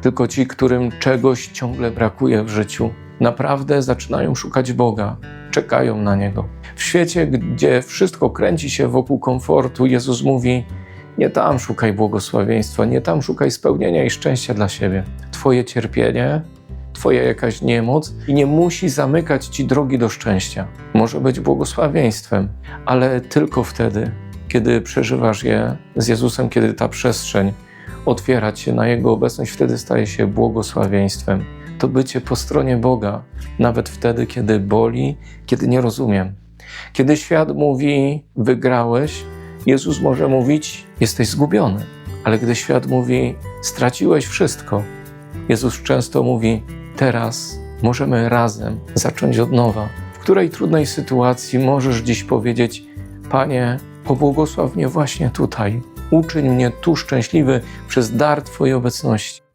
tylko ci, którym czegoś ciągle brakuje w życiu. Naprawdę zaczynają szukać Boga, czekają na Niego. W świecie, gdzie wszystko kręci się wokół komfortu, Jezus mówi: Nie tam szukaj błogosławieństwa, nie tam szukaj spełnienia i szczęścia dla siebie. Twoje cierpienie, Twoja jakaś niemoc nie musi zamykać Ci drogi do szczęścia. Może być błogosławieństwem, ale tylko wtedy, kiedy przeżywasz je z Jezusem, kiedy ta przestrzeń otwiera Cię na Jego obecność, wtedy staje się błogosławieństwem. To bycie po stronie Boga, nawet wtedy, kiedy boli, kiedy nie rozumiem. Kiedy świat mówi, wygrałeś, Jezus może mówić, jesteś zgubiony. Ale gdy świat mówi, straciłeś wszystko, Jezus często mówi: Teraz możemy razem zacząć od nowa. W której trudnej sytuacji możesz dziś powiedzieć: Panie, pobłogosław mnie właśnie tutaj. Uczyń mnie tu szczęśliwy przez dar Twojej obecności.